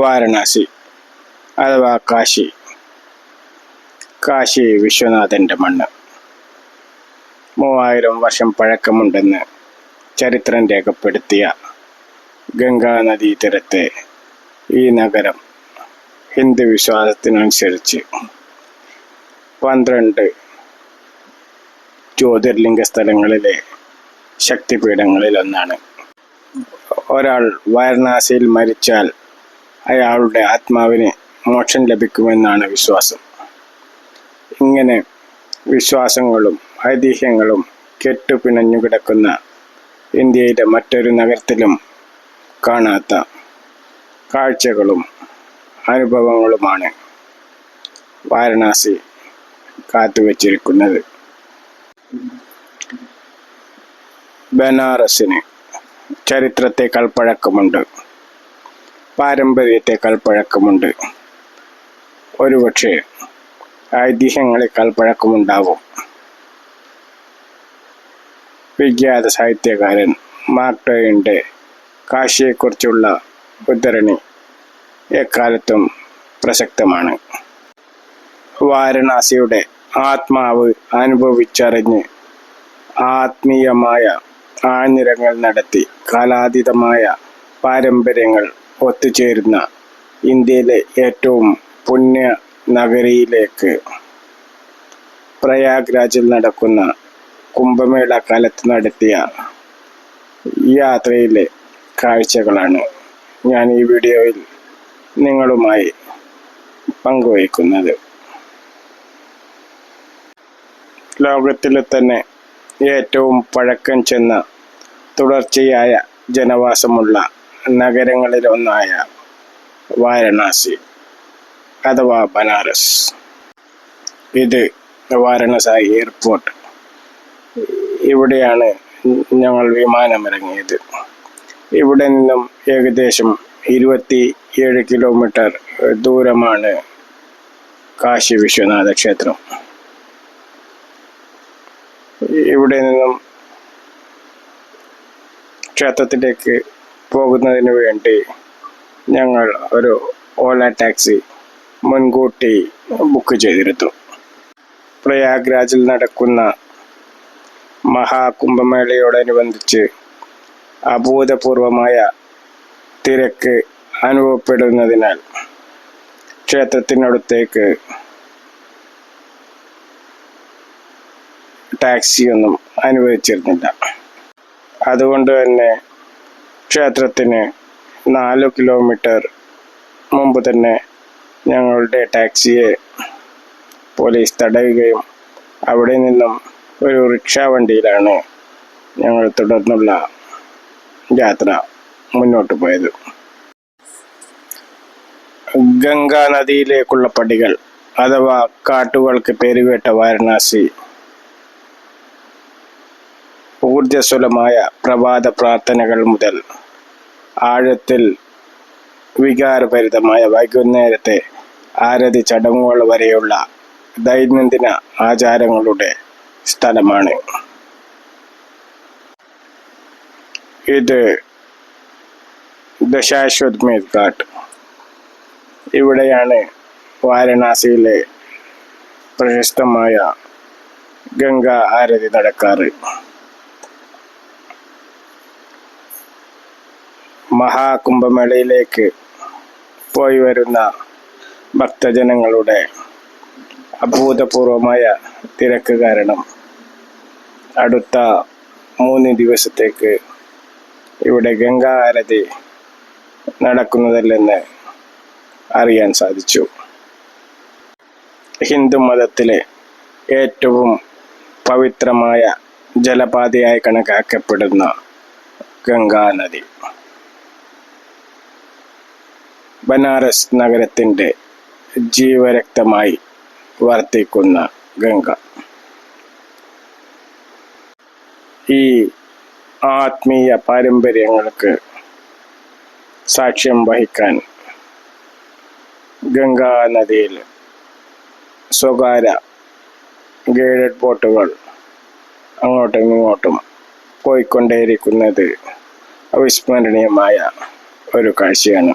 വാരണാസി അഥവാ കാശി. കാശി വിശ്വനാഥന്റെ മണ്ണ്. മൂവായിരം വർഷം പഴക്കമുണ്ടെന്ന് ചരിത്രം രേഖപ്പെടുത്തിയ ഗംഗാനദീതീരത്തെ ഈ നഗരം ഹിന്ദു വിശ്വാസത്തിനനുസരിച്ച് പന്ത്രണ്ട് ജ്യോതിർലിംഗ സ്ഥലങ്ങളിലെ ശക്തിപീഠങ്ങളിലൊന്നാണ്. ഒരാൾ വാരണാസിയിൽ മരിച്ചാൽ അയാളുടെ ആത്മാവിന് മോക്ഷം ലഭിക്കുമെന്നാണ് വിശ്വാസം. ഇങ്ങനെ വിശ്വാസങ്ങളും ഐതിഹ്യങ്ങളും കെട്ടുപിണഞ്ഞു കിടക്കുന്ന ഇന്ത്യയുടെ മറ്റൊരു നഗരത്തിലും കാണാത്ത കാഴ്ചകളും അനുഭവങ്ങളുമാണ് വാരണാസി കാത്തുവച്ചിരിക്കുന്നത്. ബനാറസിന് ചരിത്രത്തെക്കാൾ പഴക്കമുണ്ട്. പാരമ്പര്യത്തെക്കാൾ പഴക്കമുണ്ട്. ഒരുപക്ഷെ ഐതിഹ്യങ്ങളെക്കാൾ പഴക്കമുണ്ടാവും. വിഖ്യാത സാഹിത്യകാരൻ മാർട്ടോയിന്റെ കാശിയെക്കുറിച്ചുള്ള ഉദ്ധരണി എക്കാലത്തും പ്രസക്തമാണ്. വാരണാസിയുടെ ആത്മാവ് അനുഭവിച്ചറിഞ്ഞ് ആത്മീയമായ ആഞ്ഞിരങ്ങൾ നടത്തി കാലാതീതമായ പാരമ്പര്യങ്ങൾ ഒത്തുചേരുന്ന ഇന്ത്യയിലെ ഏറ്റവും പുണ്യ നഗരിയിലേക്ക് പ്രയാഗ്രാജിൽ നടക്കുന്ന കുംഭമേള കാലത്ത് നടത്തിയ യാത്രയിലെ കാഴ്ചകളാണ് ഞാൻ ഈ വീഡിയോയിൽ നിങ്ങളുമായി പങ്കുവയ്ക്കുന്നത്. ലോകത്തിലെ തന്നെ ഏറ്റവും പഴക്കം ചെന്ന തുടർച്ചയായ ജനവാസമുള്ള നഗരങ്ങളിലൊന്നായ വാരണാസി അഥവാ ബനാറസ്. ഇത് വാരണാസി എയർപോർട്ട്. ഇവിടെയാണ് ഞങ്ങൾ വിമാനമിറങ്ങിയത്. ഇവിടെ നിന്നും ഏകദേശം ഇരുപത്തി ഏഴ് കിലോമീറ്റർ ദൂരമാണ് കാശി വിശ്വനാഥ ക്ഷേത്രം. ഇവിടെ നിന്നും ക്ഷേത്രത്തിലേക്ക് പോകുന്നതിന് വേണ്ടി ഞങ്ങൾ ഒരു ഓല ടാക്സി മുൻകൂട്ടി ബുക്ക് ചെയ്തിരുന്നു. പ്രയാഗ്രാജിൽ നടക്കുന്ന മഹാകുംഭമേളയോടനുബന്ധിച്ച് അഭൂതപൂർവമായ തിരക്ക് അനുഭവപ്പെടുന്നതിനാൽ ക്ഷേത്രത്തിനടുത്തേക്ക് ടാക്സിയൊന്നും അനുവദിച്ചിരുന്നില്ല. അതുകൊണ്ട് തന്നെ ക്ഷേത്രത്തിന് നാല് കിലോമീറ്റർ മുമ്പ് തന്നെ ഞങ്ങളുടെ ടാക്സിയെ പോലീസ് തടയുകയും അവിടെ നിന്നും ഒരു റിക്ഷ വണ്ടിയിലാണ് ഞങ്ങൾ തുടർന്നുള്ള യാത്ര മുന്നോട്ട് പോയത്. ഗംഗാ നദിയിലേക്കുള്ള പടികൾ അഥവാ കാട്ടുകൾക്ക് പേരുകേട്ട വാരണാസി ഊർജസ്വലമായ പ്രഭാത പ്രാർത്ഥനകൾ മുതൽ ആഴത്തിൽ വികാരഭരിതമായ വൈകുന്നേരത്തെ ആരതി ചടങ്ങുകൾ വരെയുള്ള ദൈനംദിന ആചാരങ്ങളുടെ സ്ഥലമാണ്. ഇത് ദശാശ്വത്മേധ് ഘാട്ട്. ഇവിടെയാണ് വാരണാസിയിലെ പ്രശസ്തമായ ഗംഗാ ആരതി നടക്കാറ്. മഹാകുംഭമേളയിലേക്ക് പോയി വരുന്ന ഭക്തജനങ്ങളുടെ അഭൂതപൂർവമായ തിരക്ക് കാരണം അടുത്ത മൂന്ന് ദിവസത്തേക്ക് ഇവിടെ ഗംഗാ ആരതി നടക്കുന്നതല്ലെന്ന് അറിയാൻ സാധിച്ചു. ഹിന്ദു മതത്തിലെ ഏറ്റവും പവിത്രമായ ജലപാതയായി കണക്കാക്കപ്പെടുന്ന ഗംഗാ നദി. ബനാറസ് നഗരത്തിന്റെ ജീവരക്തമായി വർത്തിക്കുന്ന ഗംഗ. ഈ ആത്മീയ പാരമ്പര്യങ്ങൾക്ക് സാക്ഷ്യം വഹിക്കാൻ ഗംഗാ നദിയിൽ സ്വകാര്യ ഗൈഡഡ് ബോട്ടുകൾ അങ്ങോട്ടും ഇങ്ങോട്ടും പോയിക്കൊണ്ടേയിരിക്കുന്നത് അവിസ്മരണീയമായ ഒരു കാഴ്ചയാണ്.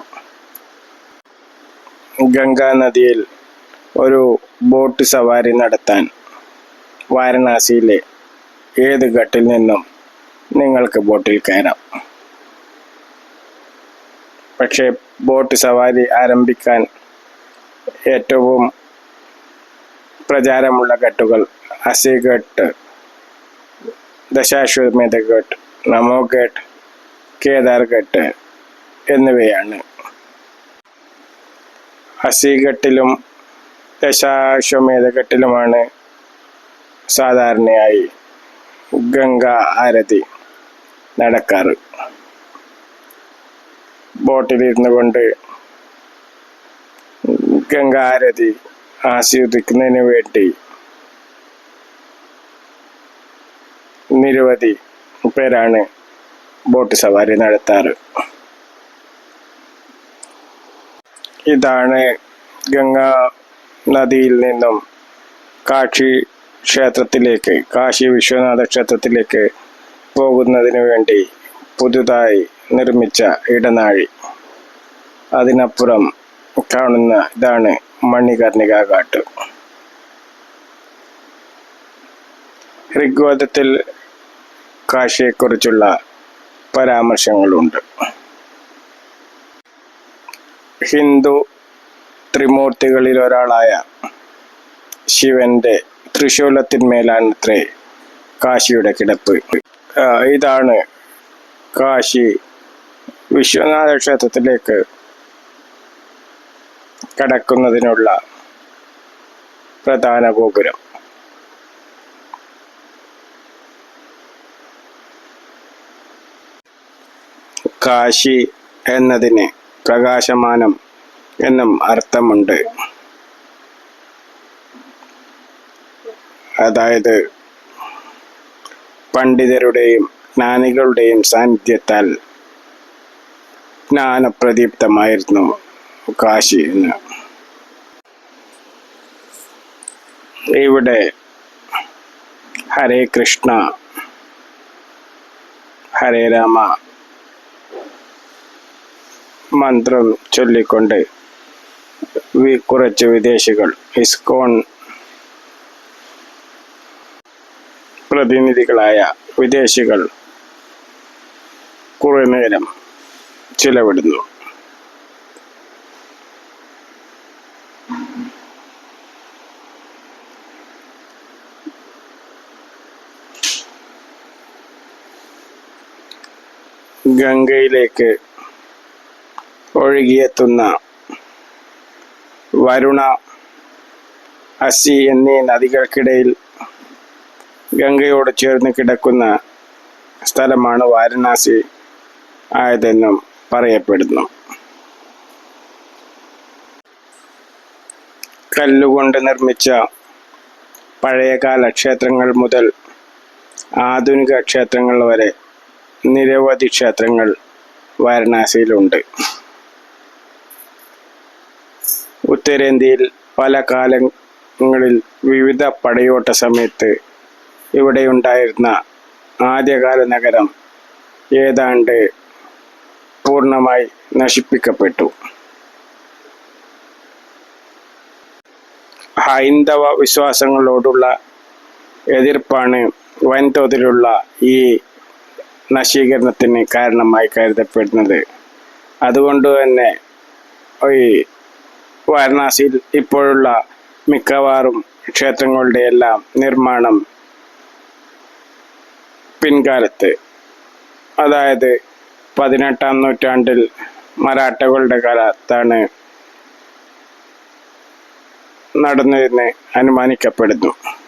ഗംഗാ നദിയിൽ ഒരു ബോട്ട് സവാരി നടത്താൻ വാരണാസിയിലെ ഏത് ഘട്ടിൽ നിന്നും നിങ്ങൾക്ക് ബോട്ടിൽ കയറാം. പക്ഷേ ബോട്ട് സവാരി ആരംഭിക്കാൻ ഏറ്റവും പ്രചാരമുള്ള ഘട്ടുകൾ അസിഘട്ട് ദശാശ്വമേധ ഘട്ട് നമോ ഘട്ട് കേദാർ ഘട്ട് എന്നിവയാണ്. അസിഘട്ടിലും ദശാശ്വമേധഘട്ടിലുമാണ് സാധാരണയായി ഗംഗ ആരതി നടക്കാറ്. ബോട്ടിലിരുന്നു കൊണ്ട് ഗംഗ ആരതി ആസ്വദിക്കുന്നതിന് വേണ്ടി നിരവധി പേരാണ് ബോട്ട് സവാരി നടത്താറ്. ഇതാണ് ഗംഗാ നദിയിൽ നിന്നും കാശി ക്ഷേത്രത്തിലേക്ക് കാശി വിശ്വനാഥ ക്ഷേത്രത്തിലേക്ക് പോകുന്നതിന് വേണ്ടി പുതുതായി നിർമ്മിച്ച ഇടനാഴി. അതിനപ്പുറം കാണുന്ന ഇതാണ് മണികർണിക ഘാട്ട് ഋഗ്വേദത്തിൽ കാശിയെക്കുറിച്ചുള്ള പരാമർശങ്ങളുണ്ട്. ഹിന്ദു ത്രിമൂർത്തികളിൽ ഒരാളായ ശിവന്റെ തൃശൂലത്തിന്മേലാണത്രേ കാശിയുടെ കിടപ്പ്. ഇതാണ് കാശി വിശ്വനാഥ ക്ഷേത്രത്തിലേക്ക് കടക്കുന്നതിനുള്ള പ്രധാന ഗോപുരം. കാശി എന്നതിന് പ്രകാശമാനം എന്നും അർത്ഥമുണ്ട്. അതായത് പണ്ഡിതരുടെയും ജ്ഞാനികളുടെയും സാന്നിധ്യത്താൽ ജ്ഞാനപ്രദീപ്തമായിരുന്നു കാശി എന്ന്. ഇവിടെ ഹരേ കൃഷ്ണ ഹരേ രാമ മന്ത്രം ചൊല്ലിക്കൊണ്ട് കുറച്ച് വിദേശികൾ ഇസ്കോൺ പ്രതിനിധികളായ വിദേശികൾ കുറെ നേരം ചിലവിടുന്നു. ഗംഗയിലേക്ക് ഒഴുകിയെത്തുന്ന വരുണ അസി എന്നീ നദികൾക്കിടയിൽ ഗംഗയോട് ചേർന്ന് കിടക്കുന്ന സ്ഥലമാണ് വാരണാസി ആയതെന്നും പറയപ്പെടുന്നു. കല്ലുകൊണ്ട് നിർമ്മിച്ച പഴയകാല ക്ഷേത്രങ്ങൾ മുതൽ ആധുനിക ക്ഷേത്രങ്ങൾ വരെ നിരവധി ക്ഷേത്രങ്ങൾ വാരണാസിയിലുണ്ട്. ഉത്തരേന്ത്യയിൽ പല കാലങ്ങളിൽ വിവിധ പടയോട്ട സമയത്ത് ഇവിടെയുണ്ടായിരുന്ന ആദ്യകാല നഗരം ഏതാണ്ട് പൂർണമായി നശിപ്പിക്കപ്പെട്ടു. ഹൈന്ദവ വിശ്വാസങ്ങളോടുള്ള എതിർപ്പാണ് വൻതോതിലുള്ള ഈ നശീകരണത്തിന് കാരണമായി കരുതപ്പെടുന്നത്. അതുകൊണ്ട് തന്നെ ഈ വാരണാസിയിൽ ഇപ്പോഴുള്ള മിക്കവാറും ക്ഷേത്രങ്ങളുടെ എല്ലാം നിർമ്മാണം പിൻകാലത്ത്. അതായത് പതിനെട്ടാം നൂറ്റാണ്ടിൽ മറാഠകളുടെ കാലത്താണ് നടന്നതെന്ന് അനുമാനിക്കപ്പെടുന്നു.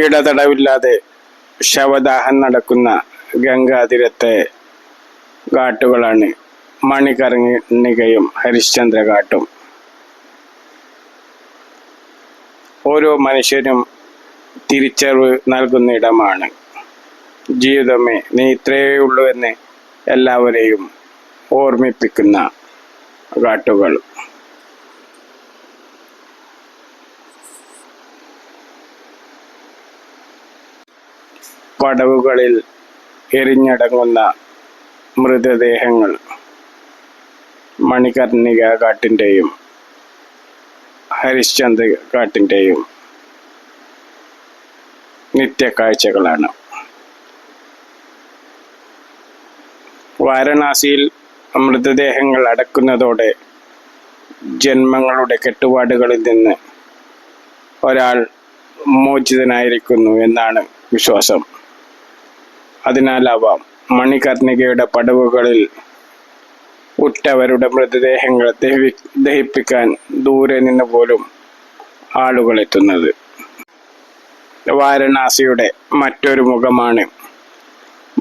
ഇടതടവില്ലാതെ ശവദാഹം നടക്കുന്ന ഗംഗാതീരത്തെ ഘാട്ടുകളാണ് മണികർണികയും ഹരിശ്ചന്ദ്ര ഘാട്ടും ഓരോ മനുഷ്യനും തിരിച്ചറിവ് നൽകുന്ന ഇടമാണ്. ജീവിതമേ നീ ഇത്രയേ ഉള്ളൂ എന്ന് എല്ലാവരെയും ഓർമ്മിപ്പിക്കുന്ന ഘാട്ടുകൾ പടവുകളിൽ എരിഞ്ഞടങ്ങുന്ന മൃതദേഹങ്ങൾ മണികർണിക കാട്ടിന്റെയും ഹരിശ്ചന്ദ് കാട്ടിന്റെയും നിത്യക്കാഴ്ചകളാണ് വാരണാസിയിൽ മൃതദേഹങ്ങൾ അടക്കുന്നതോടെ ജന്മങ്ങളുടെ കെട്ടുപാടുകളിൽ നിന്ന് ഒരാൾ മോചിതനായിരിക്കുന്നു എന്നാണ് വിശ്വാസം. അതിനാലാവാം. മണികർണികയുടെ പടവുകളിൽ ഉറ്റവരുടെ മൃതദേഹങ്ങൾ ദഹി ദഹിപ്പിക്കാൻ ദൂരെ നിന്ന് പോലും ആളുകൾ എത്തുന്നത്. വാരണാസിയുടെ മറ്റൊരു മുഖമാണ്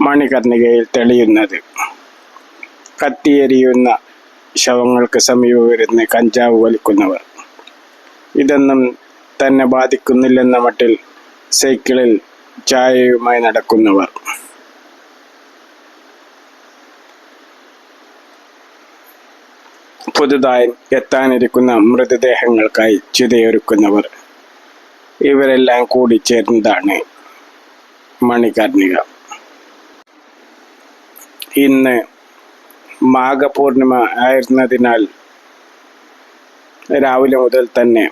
മണികർണികയിൽ തെളിയുന്നത്. കത്തിയെരിയുന്ന ശവങ്ങൾക്ക് സമീപം വരുന്ന കഞ്ചാവ് വലിക്കുന്നവർ. ഇതൊന്നും തന്നെ ബാധിക്കുന്നില്ലെന്ന മട്ടിൽ സൈക്കിളിൽ ചായയുമായി നടക്കുന്നവർ. പുതുതായി എത്താനിരിക്കുന്ന മൃതദേഹങ്ങൾക്കായി ചിതയൊരുക്കുന്നവർ. ഇവരെല്ലാം കൂടി ചേർന്നതാണ് മണികർണിക. ഇന്ന് മാഘപൂർണിമ ആയിരുന്നതിനാൽ രാവിലെ മുതൽ തന്നെ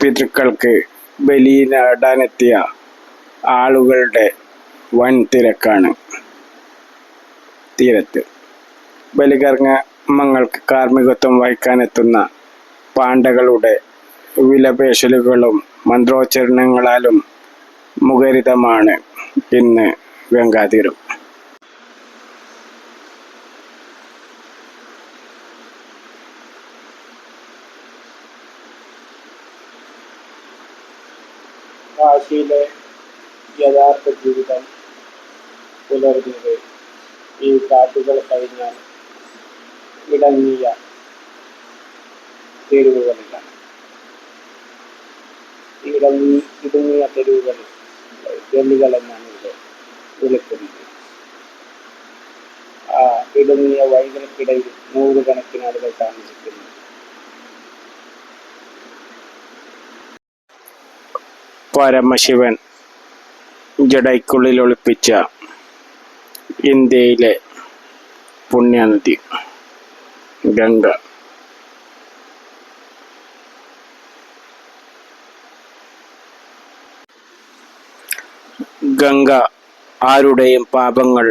പിതൃക്കൾക്ക് ബലിയിടാനെത്തിയ ആളുകളുടെ വൻ തിരക്കാണ് തീരത്ത് ബലികർമ്മങ്ങൾക്ക് കാർമ്മികത്വം വഹിക്കാനെത്തുന്ന പാണ്ഡകളുടെ വിലപേശലുകളും മന്ത്രോച്ചരണങ്ങളാലും മുഖരിതമാണ് ഇന്ന് ഗംഗാതീരം. കാശിയിലെ യഥാർത്ഥ ജീവിതം പുലർന്നത് ഈ കാറ്റുകൾ കഴിഞ്ഞാൽ ഇടങ്ങിയ തെരുവുകളിലാണ്. ഇടങ്ങി ഇടുങ്ങിയ തെരുവുകൾ ഗല്ലികൾ എന്നാണ് ഇവിടെ വിളിക്കുന്നത്. ആ ഇടുങ്ങിയ വഴികൾക്കിടയിൽ നൂറുകണക്കിന് ആളുകൾ താമസിക്കുന്നു. പരമശിവൻ ജടയ്ക്കുള്ളിൽ ഒളിപ്പിച്ച ഇന്ത്യയിലെ പുണ്യനദി ഗംഗ. ഗംഗ ആരുടെയും പാപങ്ങൾ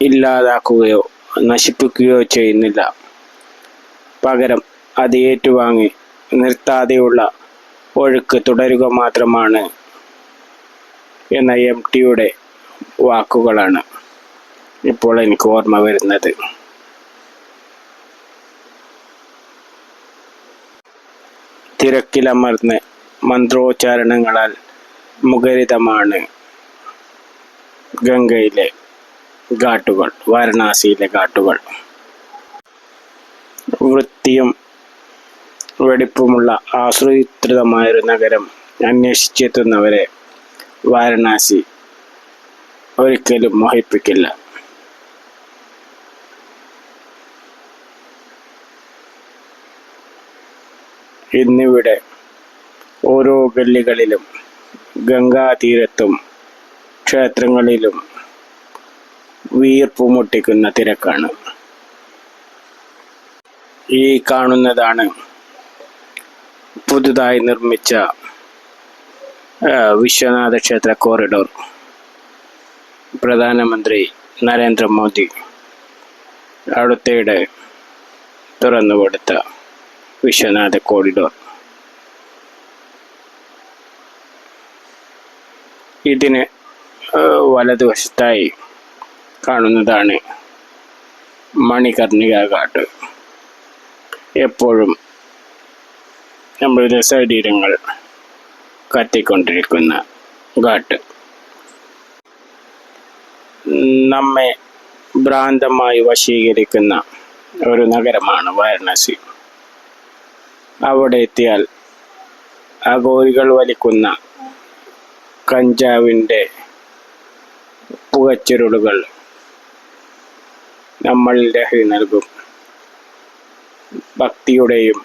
ഇല്ലാതാക്കുകയോ നശിപ്പിക്കുകയോ ചെയ്യുന്നില്ല. പകരം അത് ഏറ്റുവാങ്ങി നിർത്താതെയുള്ള ഒഴുക്ക് തുടരുക മാത്രമാണ് എന്ന എം ടിയുടെ വാക്കുകളാണ്. ഇപ്പോൾ എനിക്ക് ഓർമ്മ വരുന്നത്. തിരക്കിലമർന്ന് മന്ത്രോച്ചാരണങ്ങളാൽ മുഖരിതമാണ് ഗംഗയിലെ ഘാട്ടുകൾ വാരണാസിയിലെ ഘാട്ടുകൾ. വൃത്തിയും വെടിപ്പുമുള്ള ആസൂത്രിതമായൊരു നഗരം അന്വേഷിച്ചെത്തുന്നവരെ വാരണാസി ഒരിക്കലും മോഹിപ്പിക്കില്ല. ഇന്നിവിടെ ഓരോ ഗല്ലികളിലും ഗംഗാതീരത്തും ക്ഷേത്രങ്ങളിലും വീർപ്പ് മുട്ടിക്കുന്ന തിരക്കാണ്. ഈ കാണുന്നതാണ് പുതുതായി നിർമ്മിച്ച വിശ്വനാഥ ക്ഷേത്ര കോറിഡോർ പ്രധാനമന്ത്രി നരേന്ദ്രമോദി അടുത്തിടെ തുറന്നുകൊടുത്ത വിശ്വനാഥ കോറിഡോർ. ഇതിന് വലതുവശത്തായി കാണുന്നതാണ് മണികർണിക ഘാട്ട് എപ്പോഴും നമ്മുടെ ശരീരങ്ങൾ കത്തിക്കൊണ്ടിരിക്കുന്ന ഘാട്ട്. നമ്മെ ഭ്രാന്തമായി വശീകരിക്കുന്ന ഒരു നഗരമാണ് വാരണാസി. അവിടെ എത്തിയാൽ അഘോരികൾ വലിക്കുന്ന കഞ്ചാവിന്റെ പുകച്ചുരുളുകൾ നമ്മൾ ലഹരി നൽകും. ഭക്തിയുടെയും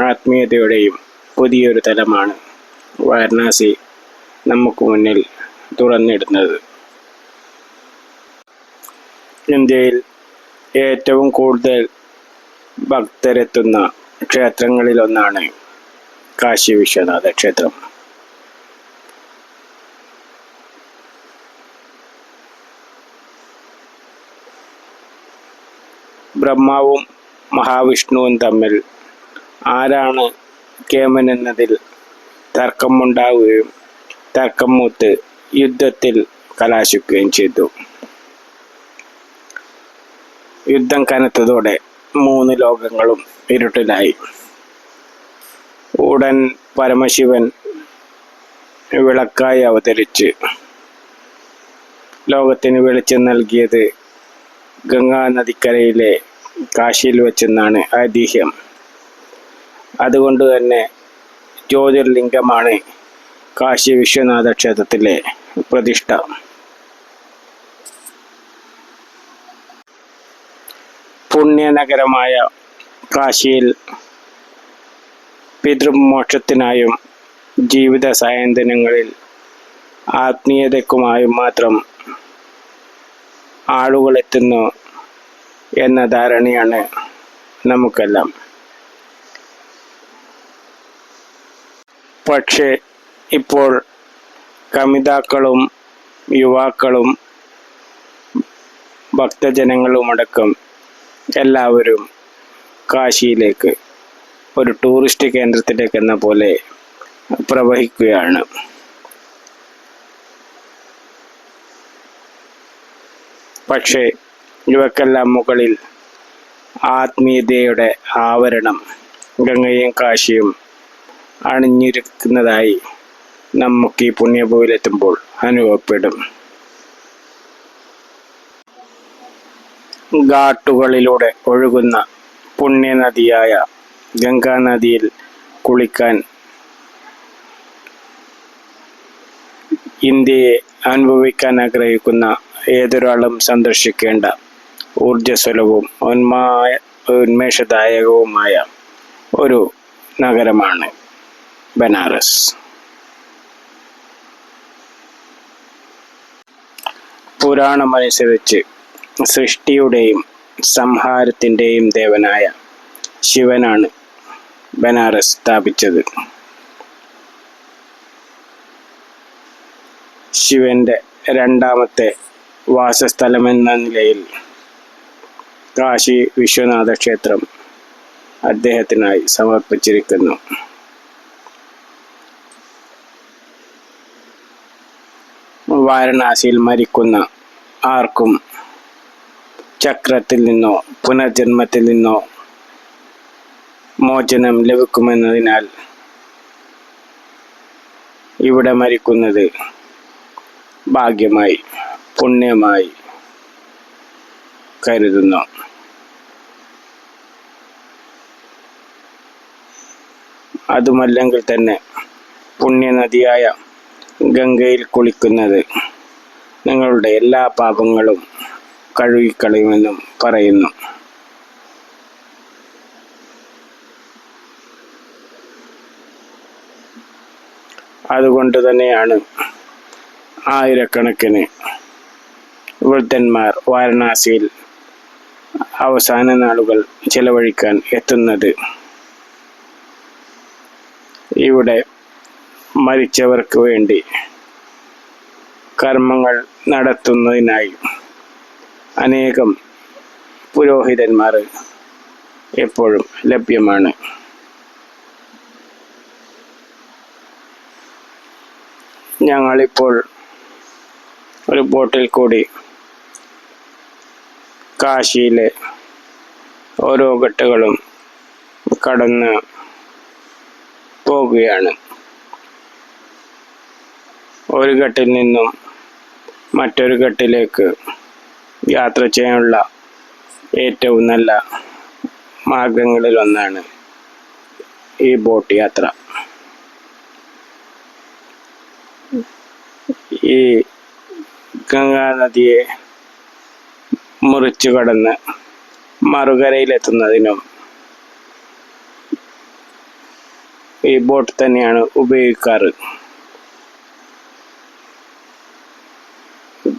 ആത്മീയതയുടെയും പുതിയൊരു തലമാണ് വാരണാസി നമുക്ക് മുന്നിൽ തുറന്നിടുന്നത്. ഇന്ത്യയിൽ ഏറ്റവും കൂടുതൽ ഭക്തരെത്തുന്ന ക്ഷേത്രങ്ങളിലൊന്നാണ് കാശി വിശ്വനാഥ ക്ഷേത്രം. ബ്രഹ്മാവും മഹാവിഷ്ണുവും തമ്മിൽ ആരാണ് കേമൻ എന്നതിൽ തർക്കമുണ്ടാവുകയും തർക്കം മൂത്ത് യുദ്ധത്തിൽ കലാശിക്കുകയും ചെയ്തു. യുദ്ധം കനത്തതോടെ മൂന്ന് ലോകങ്ങളും ഇരുട്ടിലായി. ഉടൻ പരമശിവൻ വിളക്കായി അവതരിച്ച് ലോകത്തിന് വെളിച്ചം നൽകിയത് ഗംഗാ നദിക്കരയിലെ കാശിയിൽ വെച്ചെന്നാണ് ഐതിഹ്യം. അതുകൊണ്ട് തന്നെ ജ്യോതിർലിംഗമാണ് കാശി വിശ്വനാഥ ക്ഷേത്രത്തിലെ പ്രതിഷ്ഠ. പുണ്യനഗരമായ കാശിയിൽ പിതൃമോക്ഷത്തിനായും ജീവിത സായന്തനങ്ങളിൽ ആത്മീയതയ്ക്കുമായും മാത്രം ആളുകൾ എത്തുന്നു എന്ന ധാരണയാണ് നമുക്കെല്ലാം. പക്ഷേ ഇപ്പോൾ കമിതാക്കളും യുവാക്കളും ഭക്തജനങ്ങളുമടക്കം എല്ലാവരും കാശിയിലേക്ക് ഒരു ടൂറിസ്റ്റ് കേന്ദ്രത്തിലേക്ക് എന്ന പോലെ പ്രവഹിക്കുകയാണ്. പക്ഷേ ഇവക്കെല്ലാം മുകളിൽ ആത്മീയതയുടെ ആവരണം ഗംഗയും കാശിയും അണിഞ്ഞിരിക്കുന്നതായി നമുക്ക് ഈ പുണ്യഭൂവിലെത്തുമ്പോൾ അനുഭവപ്പെടും. ഘാട്ടുകളിലൂടെ ഒഴുകുന്ന പുണ്യനദിയായ ഗംഗാനദിയിൽ കുളിക്കാൻ ഇന്ത്യയെ അനുഭവിക്കാൻ ആഗ്രഹിക്കുന്ന ഏതൊരാളും സന്ദർശിക്കേണ്ട ഊർജസ്വലവും ഉന്മായ ഉന്മേഷദായകവുമായ ഒരു നഗരമാണ് ബനാറസ്. പുരാണമനുസരിച്ച് സൃഷ്ടിയുടെയും സംഹാരത്തിന്റെയും ദേവനായ ശിവനാണ് ബനാറസ് സ്ഥാപിച്ചത്. ശിവന്റെ രണ്ടാമത്തെ വാസസ്ഥലമെന്ന നിലയിൽ കാശി വിശ്വനാഥ ക്ഷേത്രം അദ്ദേഹത്തിനായി സമർപ്പിച്ചിരിക്കുന്നു. വാരണാസിയിൽ മരിക്കുന്ന ആർക്കും ചക്രത്തിൽ നിന്നോ പുനർജന്മത്തിൽ നിന്നോ മോചനം ലഭിക്കുമെന്നതിനാൽ ഇവിടെ മരിക്കുന്നത് ഭാഗ്യമായി പുണ്യമായി കരുതുന്നു. അതുമല്ലെങ്കിൽ തന്നെ പുണ്യനദിയായ ഗംഗയിൽ കുളിക്കുന്നത് നിങ്ങളുടെ എല്ലാ പാപങ്ങളും കഴുകിക്കളയുമെന്നും പറയുന്നു. അതുകൊണ്ട് തന്നെയാണ് ആയിരക്കണക്കിന് വൃദ്ധന്മാർ വാരണാസിയിൽ അവസാന നാളുകൾ ചെലവഴിക്കാൻ എത്തുന്നത്. ഇവിടെ മരിച്ചവർക്ക് വേണ്ടി കർമ്മങ്ങൾ നടത്തുന്നതിനായി അനേകം പുരോഹിതന്മാർ എപ്പോഴും ലഭ്യമാണ്. ഞങ്ങളിപ്പോൾ ഒരു ബോട്ടിൽ കൂടി കാശിയിലെ ഓരോ ഘട്ടങ്ങളും കടന്ന് പോകുകയാണ് ഒരു ഘട്ടിൽ നിന്നും മറ്റൊരു ഘട്ടിലേക്ക് യാത്ര ചെയ്യാനുള്ള ഏറ്റവും നല്ല മാർഗങ്ങളിൽ ഒന്നാണ് ഈ ബോട്ട് യാത്ര. ഈ ഗംഗാ നദിയെ മുറിച്ചു കടന്ന് മറുകരയിലെത്തുന്നതിനും ഈ ബോട്ട് തന്നെയാണ് ഉപയോഗിക്കാറ്.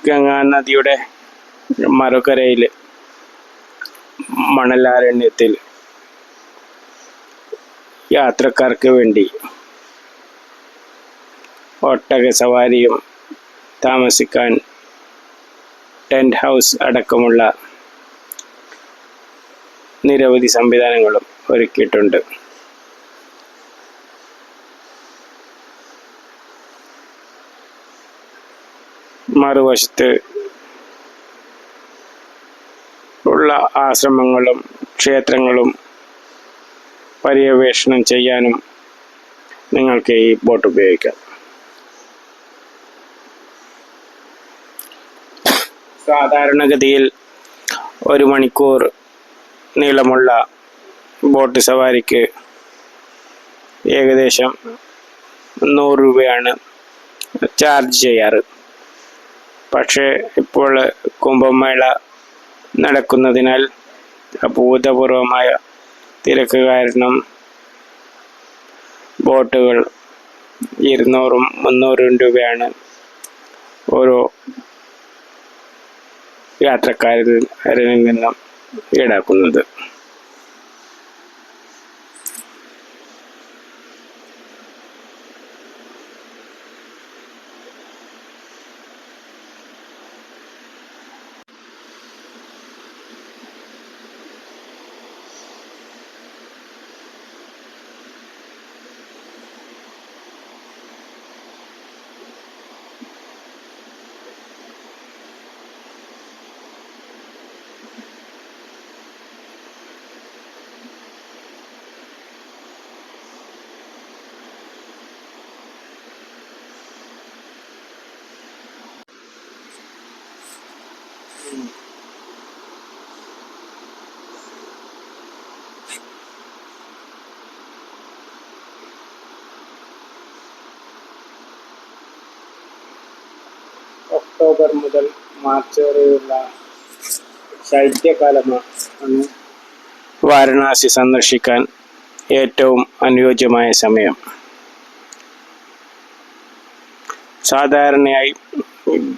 ഗംഗാ മറുകരയിൽ മണലാരണ്യത്തിൽ യാത്രക്കാർക്ക് വേണ്ടി ഒട്ടക സവാരിയും താമസിക്കാൻ ടെന്റ് ഹൗസ് അടക്കമുള്ള നിരവധി സംവിധാനങ്ങളും ഒരുക്കിയിട്ടുണ്ട്. മറുവശത്ത് ഉള്ള ആശ്രമങ്ങളും ക്ഷേത്രങ്ങളും പര്യവേഷണം ചെയ്യാനും നിങ്ങൾക്ക് ഈ ബോട്ട് ഉപയോഗിക്കാം. സാധാരണഗതിയിൽ ഒരു മണിക്കൂർ നീളമുള്ള ബോട്ട് സവാരിക്ക് ഏകദേശം നൂറ് രൂപയാണ് ചാർജ് ചെയ്യാറ്. പക്ഷേ ഇപ്പോൾ കുംഭമേള നടക്കുന്നതിനാൽ അഭൂതപൂർവമായ തിരക്ക് കാരണം ബോട്ടുകൾ ഇരുന്നൂറും മുന്നൂറും രൂപയാണ് ഓരോ യാത്രക്കാരിൽ നിന്നും ഈടാക്കുന്നത്. ഒക്ടോബർ മുതൽ മാർച്ച് വരെയുള്ള ശൈത്യകാലമാണ് വാരണാസി സന്ദർശിക്കാൻ ഏറ്റവും അനുയോജ്യമായ സമയം. സാധാരണയായി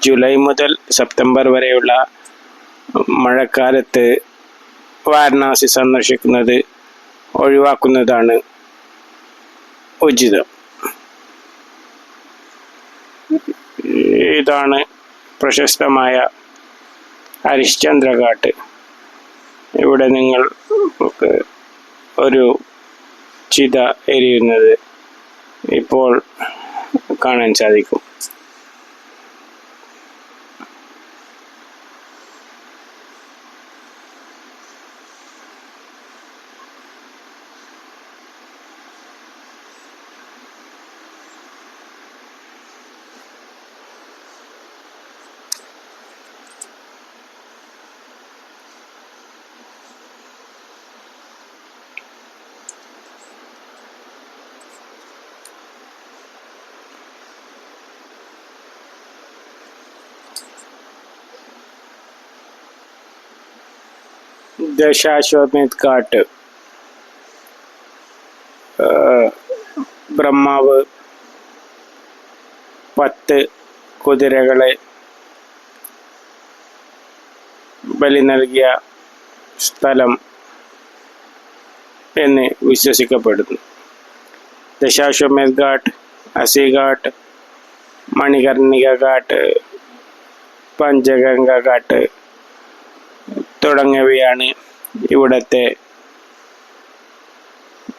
ജൂലൈ മുതൽ സെപ്റ്റംബർ വരെയുള്ള മഴക്കാലത്ത് വാരണാസി സന്ദർശിക്കുന്നത് ഒഴിവാക്കുന്നതാണ് ഉചിതം. ഇതാണ് പ്രശസ്തമായ ഹരിശ്ചന്ദ്ര ഘാട്ട് ഇവിടെ നിങ്ങൾ ഒരു ചിത എരിയുന്നത് ഇപ്പോൾ കാണാൻ സാധിക്കും. ദശാശ്വമേധ് ഘാട്ട് ആ, ബ്രഹ്മാവ് പത്ത് കുതിരകളെ ബലി നൽകിയ സ്ഥലം എന്ന് വിശ്വസിക്കപ്പെടുന്നു. ദശാശ്വമേധ് ഘാട്ട് അസിഘാട്ട് മണികർണിക ഘാട്ട് പഞ്ചഗംഗ ഘാട്ട് തുടങ്ങിയവയാണ് ഇവിടുത്തെ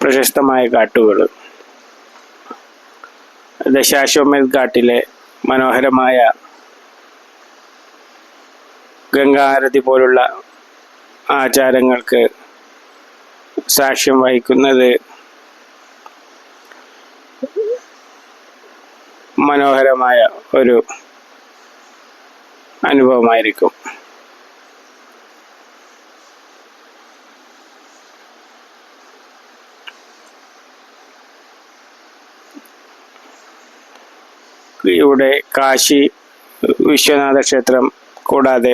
പ്രശസ്തമായ കാട്ടുകൾ. ദശാശ്വമേധ് ഘാട്ടിലെ മനോഹരമായ ഗംഗാരതി പോലുള്ള ആചാരങ്ങൾക്ക് സാക്ഷ്യം വഹിക്കുന്നത് മനോഹരമായ ഒരു അനുഭവമായിരിക്കും. ഇവിടെ കാശി വിശ്വനാഥ ക്ഷേത്രം കൂടാതെ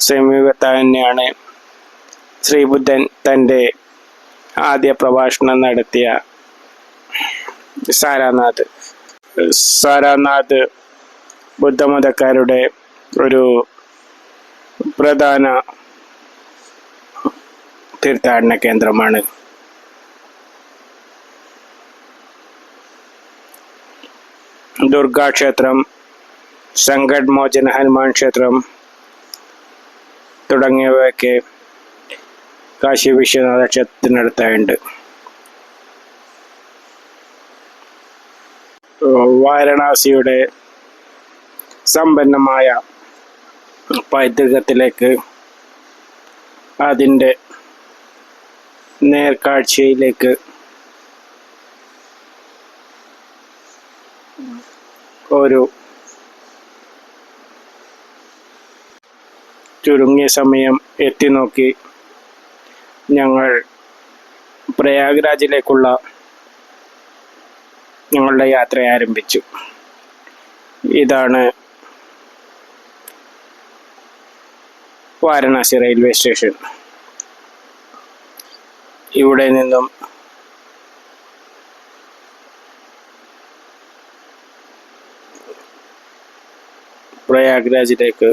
സമീപത്ത് തന്നെയാണ് ശ്രീബുദ്ധൻ തന്റെ ആദ്യ പ്രഭാഷണം നടത്തിയ സാരാനാഥ്. സാരാനാഥ് ബുദ്ധമതക്കാരുടെ ഒരു പ്രധാന തീർത്ഥാടന കേന്ദ്രമാണ്. ദുർഗാ ക്ഷേത്രം സങ്കട് മോചന ഹനുമാൻ ക്ഷേത്രം തുടങ്ങിയവയൊക്കെ കാശി വിശ്വനാഥ ക്ഷേത്രത്തിനടുത്തായുണ്ട്. വാരണാസിയുടെ സമ്പന്നമായ പൈതൃകത്തിലേക്ക് അതിന്റെ നേർക്കാഴ്ചയിലേക്ക് ഒരു ചുരുങ്ങിയ സമയം എത്തി നോക്കി ഞങ്ങൾ പ്രയാഗ്രാജിലേക്കുള്ള ഞങ്ങളുടെ യാത്ര ആരംഭിച്ചു. ഇതാണ് വാരണാസി റെയിൽവേ സ്റ്റേഷൻ. ഇവിടെ നിന്നും പ്രയാഗ്രാജിലേക്ക്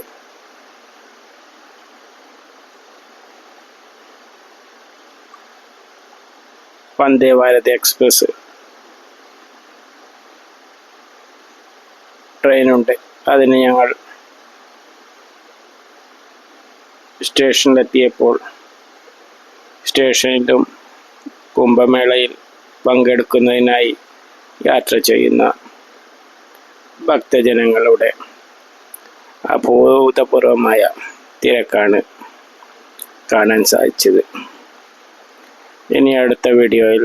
വന്ദേ ഭാരത് എക്സ്പ്രസ്. ട്രെയിനുണ്ട്. അതിന് ഞങ്ങൾ സ്റ്റേഷനിലെത്തിയപ്പോൾ സ്റ്റേഷനിലും കുംഭമേളയിൽ പങ്കെടുക്കുന്നതിനായി യാത്ര ചെയ്യുന്ന ഭക്തജനങ്ങളുടെ അഭൂതപൂർവമായ തിരക്കാണ് കാണാൻ സാധിച്ചത്. ഇനി അടുത്ത വീഡിയോയിൽ